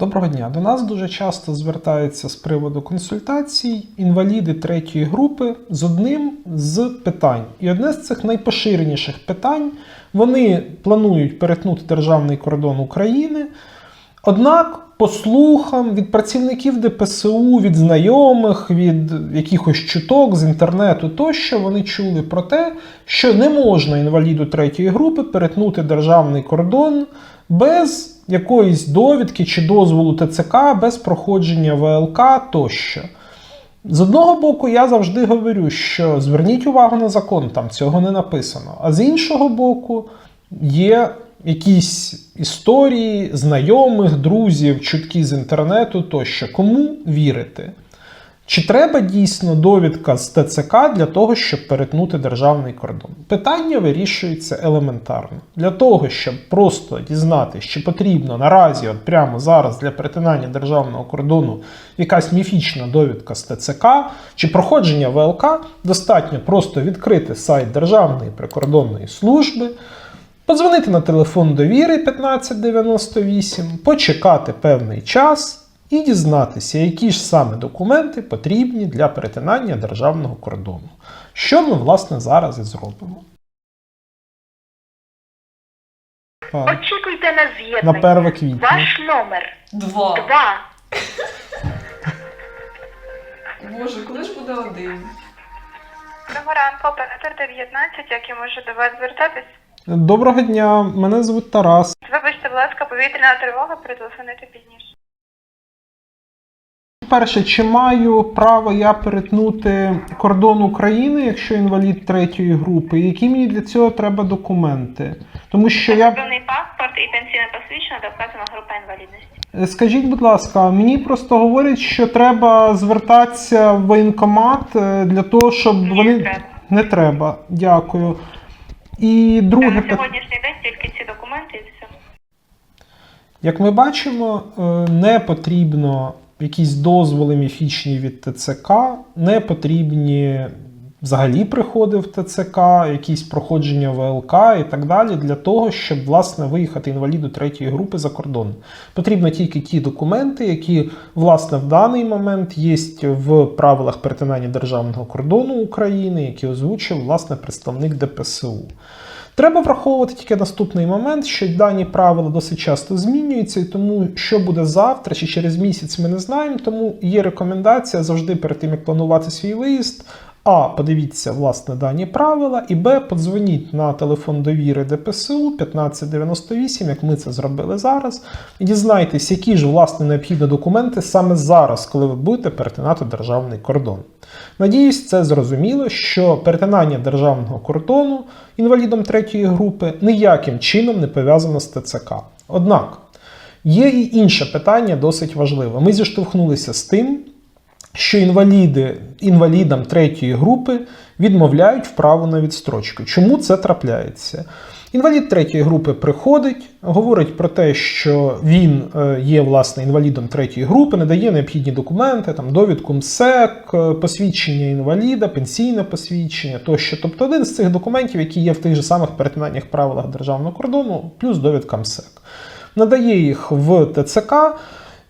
Доброго дня. До нас дуже часто звертаються з приводу консультацій інваліди третьої групи з одним з питань. І одне з цих найпоширеніших питань вони планують перетнути державний кордон України. Однак, по слухам від працівників ДПСУ, від знайомих, від якихось чуток з інтернету тощо вони чули про те, що не можна інваліду третьої групи перетнути державний кордон без якоїсь довідки чи дозволу ТЦК, без проходження ВЛК тощо. З одного боку, я завжди говорю, що зверніть увагу на закон, там цього не написано. А з іншого боку, є якісь історії знайомих, друзів, чутки з інтернету тощо. Кому вірити? Чи треба дійсно довідка з ТЦК для того, щоб перетнути державний кордон? Питання вирішується елементарно. Для того, щоб просто дізнатися, чи потрібно наразі, от прямо зараз для перетинання державного кордону якась міфічна довідка з ТЦК чи проходження ВЛК, достатньо просто відкрити сайт Державної прикордонної служби. Подзвонити на телефон довіри 1598, почекати певний час і дізнатися, які ж саме документи потрібні для перетинання державного кордону. Що ми, власне, зараз і зробимо. Очікуйте на з'єднання. На 1 квітня. Ваш номер Два. два. Боже, коли ж буде один? Доброго ранку, оператор 19, як я можу до вас звертатись? Доброго дня, мене звуть Тарас. Вибачте, будь ласка, повітряна тривога, перетелефонуйте пізніше. Перше, чи маю право я перетнути кордон України, якщо інвалід третьої групи? Які мені для цього треба документи? Тому що я Закордонний паспорт і пенсійне посвідчення, де вказана група інвалідності. Е, Скажіть, будь ласка, мені просто говорять, що треба звертатися в воєнкомат е, для того, щоб Ні, вони не треба. не треба. Дякую. І друге На питання. сьогоднішній день тільки ці документи і все. Як ми бачимо, е, не потрібно якісь дозволи міфічні від ТЦК, не потрібні взагалі приходи в ТЦК, якісь проходження ВЛК і так далі, для того, щоб власне виїхати інваліду третьої групи за кордон. Потрібно тільки ті документи, які власне в даний момент є в правилах перетинання державного кордону України, які озвучив власне представник ДПСУ. Треба враховувати тільки наступний момент, що дані правила досить часто змінюються, і тому що буде завтра чи через місяць, ми не знаємо. Тому є рекомендація завжди перед тим, як планувати свій виїзд. А, подивіться власне дані правила, і Б, подзвоніть на телефон довіри ДПСУ 1598, як ми це зробили зараз, і дізнайтесь, які ж власне необхідні документи саме зараз, коли ви будете перетинати державний кордон. Надіюсь, це зрозуміло, що перетинання державного кордону інвалідом третьої групи ніяким чином не пов'язано з ТЦК. Однак є і інше питання досить важливе. Ми зіштовхнулися з тим, що інваліди інвалідам третьої групи відмовляють в право на відстрочку. Чому це трапляється? Інвалід третьої групи приходить, говорить про те, що він е, є власне інвалідом третьої групи, надає необхідні документи, там довідку МСЕК, е, посвідчення інваліда, пенсійне посвідчення тощо. Тобто один з цих документів, які є в тих же самих перетинаннях правилах державного кордону, плюс довідка МСЕК. Надає їх в ТЦК.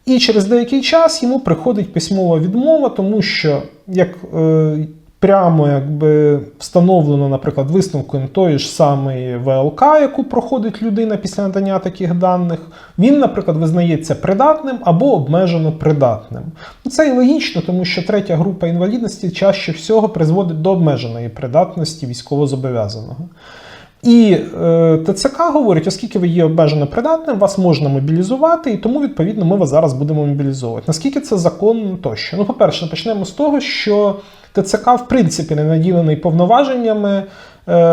І через деякий час йому приходить письмова відмова, тому що як е, прямо якби встановлено, наприклад, висновком тої ж самої ВЛК, яку проходить людина після надання таких даних, він, наприклад, визнається придатним або обмежено придатним. Ну, Це і логічно, тому що третя група інвалідності чаще всього призводить до обмеженої придатності військовозобов'язаного. І е, ТЦК говорить, оскільки ви є обмежено придатним, вас можна мобілізувати, і тому, відповідно, ми вас зараз будемо мобілізовувати. Наскільки це законно тощо? Ну, по-перше, почнемо з того, що ТЦК, в принципі, не наділений повноваженнями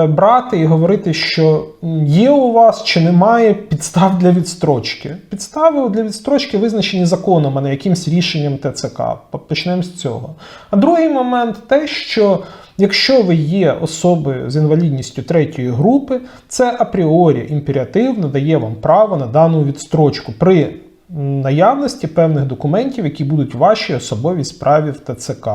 брати і говорити, що є у вас чи немає підстав для відстрочки. Підстави для відстрочки визначені законом, а не якимсь рішенням ТЦК. Почнемо з цього. А другий момент те, що Якщо ви є особою з інвалідністю третьої групи, це апріорі імператив надає вам право на дану відстрочку при наявності певних документів, які будуть вашій особовій справі в ТЦК.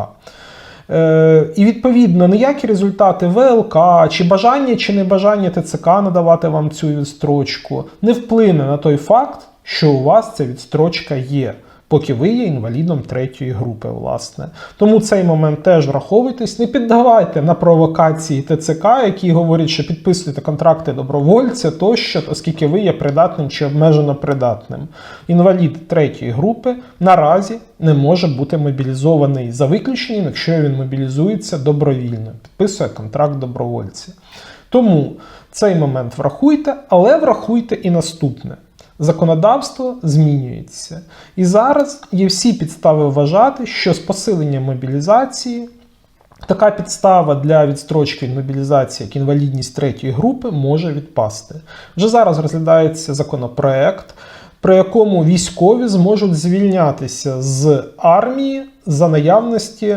Е, і відповідно ніякі результати ВЛК, чи бажання чи небажання ТЦК надавати вам цю відстрочку не вплине на той факт, що у вас ця відстрочка є, поки ви є інвалідом третьої групи, власне. Тому цей момент теж враховуйтесь, не піддавайте на провокації ТЦК, які говорять, що підписуйте контракти добровольця тощо, оскільки ви є придатним чи обмежено придатним. Інвалід третьої групи наразі не може бути мобілізований за виключенням, якщо він мобілізується добровільно, підписує контракт добровольця. Тому цей момент врахуйте, але врахуйте і наступне. Законодавство змінюється. І зараз є всі підстави вважати, що з посиленням мобілізації така підстава для відстрочки від мобілізації, як інвалідність третьої групи, може відпасти. Вже зараз розглядається законопроект, при якому військові зможуть звільнятися з армії за наявності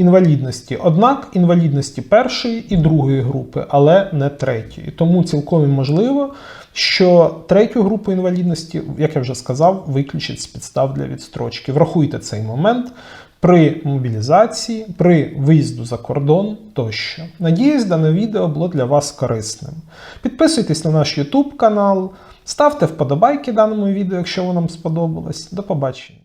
інвалідності. Однак інвалідності першої і другої групи, але не третьої. Тому цілком можливо, що третю групу інвалідності, як я вже сказав, виключать з підстав для відстрочки. Врахуйте цей момент при мобілізації, при виїзду за кордон тощо. Надіюсь, дане відео було для вас корисним. Підписуйтесь на наш YouTube канал, ставте вподобайки даному відео, якщо воно вам сподобалось. До побачення.